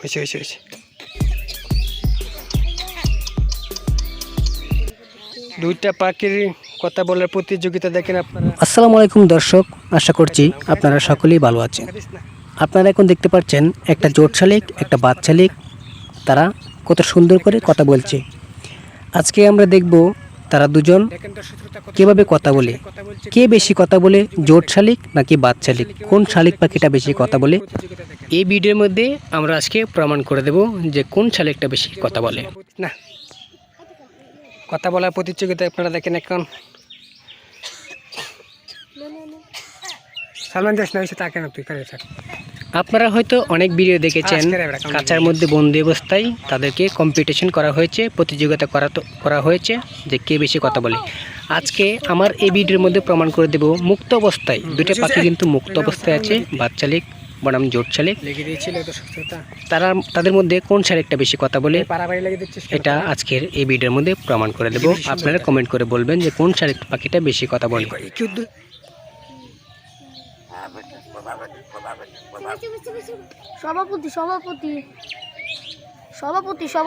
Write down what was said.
হয়েছে হয়েছে হয়েছে। দুইটা পাখির কথা বলার প্রতিযোগিতা দেখেন আপনারা। আসসালামু আলাইকুম দর্শক, আশা করছি আপনারা সকলেই ভালো আছেন। আপনারা এখন দেখতে পাচ্ছেন একটা জোট শালিক, একটা বাদ শালিক। তারা কত সুন্দর করে কথা বলছে। আজকে আমরা দেখব তারা দুজন কীভাবে কথা বলে? কে বেশি কথা বলে, জোট শালিক নাকি বাদ শালিক? কোন শালিক পাখিটা বেশি কথা বলে? এই ভিডিওর মধ্যে আমরা আজকে প্রমাণ করে দেব যে কোন শালিকটা বেশি কথা বলে। না। কথা বলার প্রতিযোগিতা আপনারা দেখেন এখন। সালমান দেশ না তাকে না, তুই থাক। আপনারা হয়তো অনেক ভিডিও দেখেছেন কাঁচার মধ্যে বন্দি অবস্থায় তাদেরকে কম্পিটিশন করা হয়েছে প্রতিযোগিতা করা তো করা হয়েছে যে কে বেশি কথা বলে। আজকে আমার এই ভিডিওর মধ্যে প্রমাণ করে দেব মুক্ত অবস্থায় দুটো পাখি কিন্তু মুক্ত অবস্থায় আছে বাচ্চালিক বনাম জোট শালিক শ্রোতা তারা তাদের মধ্যে কোন শালিকটা বেশি কথা বলে? এটা আজকের এই ভিডিওর মধ্যে প্রমাণ করে দেব। আপনারা কমেন্ট করে বলবেন যে কোন শালিক পাখিটা বেশি কথা বলে? সভাপতি সভাপতি সভাপতি সভাপতি